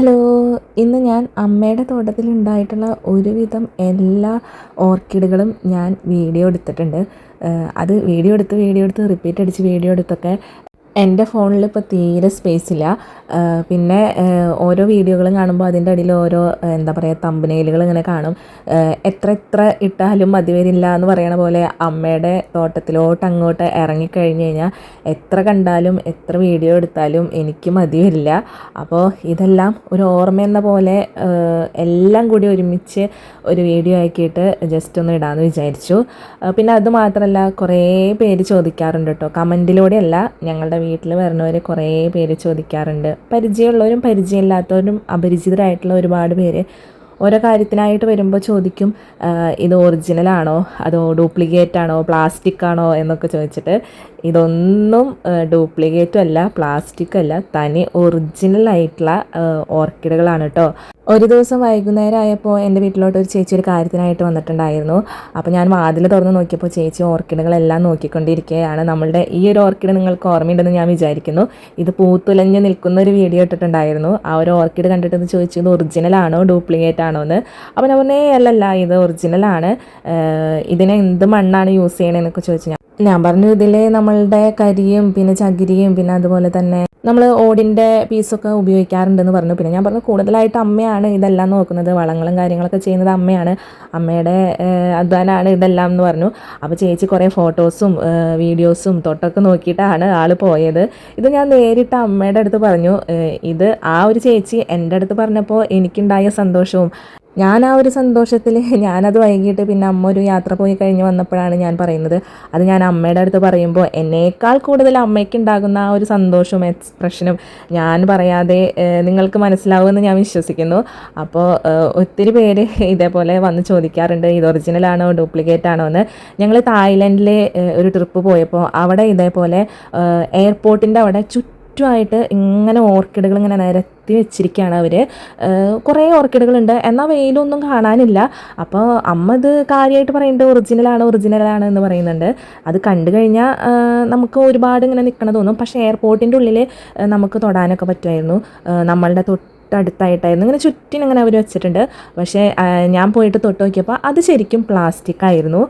Hello ഇന്ന് ഞാൻ അമ്മയുടെ തോട്ടത്തിൽ ഉണ്ടായിട്ടുള്ള ഒരുവിധം എല്ലാ ഓർക്കിഡുകളും ഞാൻ വീഡിയോ എടുത്തിട്ടുണ്ട്. അത് വീഡിയോ എടുത്ത് വീഡിയോ എടുത്ത് റിപ്പീറ്റ് അടിച്ച് വീഡിയോ എടുത്തൊക്കെ എന്റെ ഫോണിൽ ഇപ്പോൾ തീരെ സ്പേസ് ഇല്ല. പിന്നെ ഓരോ വീഡിയോകളും കാണുമ്പോൾ അതിന്റെ അടിയിൽ ഓരോ എന്താ പറയുക തമ്പനയിലുകൾ ഇങ്ങനെ കാണും. എത്ര എത്ര ഇട്ടാലും മതി വരില്ല എന്ന് പറയണ പോലെ അമ്മയുടെ തോട്ടത്തിലോട്ട് അങ്ങോട്ട് ഇറങ്ങിക്കഴിഞ്ഞ് കഴിഞ്ഞാൽ എത്ര കണ്ടാലും എത്ര വീഡിയോ എടുത്താലും എനിക്ക് മതി വരില്ല. അപ്പോൾ ഇതെല്ലാം ഒരു ഓർമ്മ എന്ന പോലെ എല്ലാം കൂടി ഒരുമിച്ച് ഒരു വീഡിയോ ആക്കിയിട്ട് ജസ്റ്റ് ഒന്ന് ഇടാമെന്ന് വിചാരിച്ചു. പിന്നെ അത് മാത്രമല്ല കുറേ പേര് ചോദിക്കാറുണ്ട് കേട്ടോ. കമന്റിലൂടെയല്ല ഞങ്ങളുടെ വീട്ടിൽ വരുന്നവർ കുറേ പേര് ചോദിക്കാറുണ്ട്. പരിചയമുള്ളവരും പരിചയമില്ലാത്തവരും അപരിചിതരായിട്ടുള്ള ഒരുപാട് പേര് ഓരോ കാര്യത്തിനായിട്ട് വരുമ്പോൾ ചോദിക്കും ഇത് ഒറിജിനലാണോ അതോ ഡ്യൂപ്ലിക്കേറ്റ് ആണോ? പ്ലാസ്റ്റിക് ആണോ? എന്നൊക്കെ ചോദിച്ചിട്ട് ഇതൊന്നും ഡ്യൂപ്ലിക്കേറ്റും അല്ല പ്ലാസ്റ്റിക് അല്ല തനി ഒറിജിനൽ ആയിട്ടുള്ള ഓർക്കിഡുകളാണ് കേട്ടോ ഒരു ദിവസം വൈകുന്നേരം ആയപ്പോൾ എന്റെ വീട്ടിലോട്ട് ഒരു ചേച്ചി ഒരു കാര്യത്തിനായിട്ട് വന്നിട്ടുണ്ടായിരുന്നു. അപ്പോൾ ഞാൻ വാതിൽ തുറന്ന് നോക്കിയപ്പോൾ ചേച്ചി ഓർക്കിഡുകളെല്ലാം നോക്കിക്കൊണ്ടിരിക്കുകയാണ് നമ്മളുടെ ഈ ഒരു ഓർക്കിഡ് നിങ്ങൾക്ക് ഓർമ്മയുണ്ടെന്ന് ഞാൻ വിചാരിക്കുന്നു. ഇത് പൂത്തുലഞ്ഞ് നിൽക്കുന്ന ഒരു വീഡിയോ ഇട്ടിട്ടുണ്ടായിരുന്നു. ആ ഒരു ഓർക്കിഡ് കണ്ടിട്ട് ചോദിച്ചത് ചോദിച്ചു ഇത് ഒറിജിനൽ ആണോ? ഡ്യൂപ്ലിക്കേറ്റ് ആണോ എന്ന് അപ്പോൾ ഞാൻ പറഞ്ഞേ അല്ലല്ല ഇത് ഒറിജിനലാണ് ഇതിനെ എന്ത് മണ്ണാണ് യൂസ് ചെയ്യണതെന്നൊക്കെ ചോദിച്ചു ഞാൻ പറഞ്ഞു ഇതിൽ നമ്മളുടെ കരിയും പിന്നെ ചകിരിയും പിന്നെ അതുപോലെ തന്നെ നമ്മൾ ഓടിന്റെ പീസൊക്കെ ഉപയോഗിക്കാറുണ്ടെന്ന് പറഞ്ഞു. പിന്നെ ഞാൻ പറഞ്ഞു കൂടുതലായിട്ട് അമ്മയാണ് ഇതെല്ലാം നോക്കുന്നത്. വളങ്ങളും കാര്യങ്ങളൊക്കെ ചെയ്യുന്നത് അമ്മയാണ്. അമ്മയുടെ അധ്വാനമാണ് ഇതെല്ലാം എന്ന് പറഞ്ഞു. അപ്പോൾ ചേച്ചി കുറേ ഫോട്ടോസും വീഡിയോസും തൊട്ടൊക്കെ നോക്കിയിട്ടാണ് ആൾ പോയത്. ഇത് ഞാൻ നേരിട്ട് അമ്മയുടെ അടുത്ത് പറഞ്ഞു. ഇത് ആ ഒരു ചേച്ചി എന്റെ അടുത്ത് പറഞ്ഞപ്പോൾ എനിക്കുണ്ടായ സന്തോഷവും ഞാൻ ആ ഒരു സന്തോഷത്തിൽ ഞാനത് വൈകിട്ട് പിന്നെ അമ്മ ഒരു യാത്ര പോയി കഴിഞ്ഞ് വന്നപ്പോഴാണ് ഞാൻ പറയുന്നത്. അത് ഞാൻ അമ്മയുടെ അടുത്ത് പറയുമ്പോൾ എന്നേക്കാൾ കൂടുതൽ അമ്മയ്ക്ക് ഉണ്ടാകുന്ന ആ ഒരു സന്തോഷവും എക്സ്പ്രഷനും ഞാൻ പറയാതെ നിങ്ങൾക്ക് മനസ്സിലാവുമെന്ന് ഞാൻ വിശ്വസിക്കുന്നു. അപ്പോൾ ഒത്തിരി പേര് ഇതേപോലെ വന്ന് ചോദിക്കാറുണ്ട് ഇത് ഒറിജിനൽ ആണോ ഡ്യൂപ്ലിക്കേറ്റ് ആണോ? എന്ന്. ഞങ്ങൾ തായ്ലൻഡിലെ ഒരു ട്രിപ്പ് പോയപ്പോൾ അവിടെ ഇതേപോലെ എയർപോർട്ടിന്റെ അവിടെ ചുറ്റും ചുറ്റുമായിട്ട് ഇങ്ങനെ ഓർക്കിഡുകൾ ഇങ്ങനെ നിരത്തി വെച്ചിരിക്കുകയാണ് അവർ കുറേ ഓർക്കിഡുകളുണ്ട്. എന്നാൽ വെയിലൊന്നും കാണാനില്ല. അപ്പോൾ അമ്മ ഇത് കാര്യമായിട്ട് പറയുന്നുണ്ട് ഒറിജിനലാണ് ഒറിജിനലാണ് എന്ന് പറയുന്നുണ്ട്. അത് കണ്ടു കഴിഞ്ഞാൽ നമുക്ക് ഒരുപാട് ഇങ്ങനെ നിൽക്കണം തോന്നും. പക്ഷേ എയർപോർട്ടിന്റെ ഉള്ളിൽ നമുക്ക് തൊടാനൊക്കെ പറ്റുമായിരുന്നു. നമ്മളുടെ തൊട്ട് തൊട്ടടുത്തായിട്ടായിരുന്നു. ഇങ്ങനെ ചുറ്റിനും ഇങ്ങനെ അവർ വെച്ചിട്ടുണ്ട്. പക്ഷേ ഞാൻ പോയിട്ട് തൊട്ട് നോക്കിയപ്പോൾ അത് ശരിക്കും പ്ലാസ്റ്റിക് ആയിരുന്നു.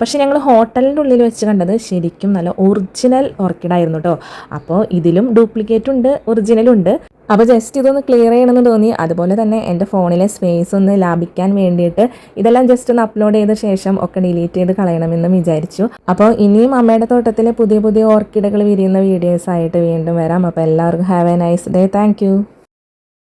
പക്ഷേ ഞങ്ങൾ ഹോട്ടലിന്റെ ഉള്ളിൽ വെച്ച് കണ്ടത് ശരിക്കും നല്ല ഒറിജിനൽ ഓർക്കിഡായിരുന്നു കേട്ടോ അപ്പോൾ ഇതിലും ഡ്യൂപ്ലിക്കേറ്റ് ഉണ്ട് ഒറിജിനലും ഉണ്ട്. അപ്പോൾ ജസ്റ്റ് ഇതൊന്ന് ക്ലിയർ ചെയ്യണമെന്ന് തോന്നി. അതുപോലെ തന്നെ എന്റെ ഫോണിലെ സ്പേസ് ഒന്ന് ലാഭിക്കാൻ വേണ്ടിയിട്ട് ഇതെല്ലാം ജസ്റ്റ് ഒന്ന് അപ്ലോഡ് ചെയ്ത ശേഷം ഒക്കെ ഡിലീറ്റ് ചെയ്ത് കളയണമെന്നും വിചാരിച്ചു. അപ്പോൾ ഇനിയും അമ്മയുടെ തോട്ടത്തിലെ പുതിയ പുതിയ ഓർക്കിഡുകൾ വിരിയുന്ന വീഡിയോസ് ആയിട്ട് വീണ്ടും വരാം. അപ്പോൾ എല്ലാവർക്കും have a nice day thank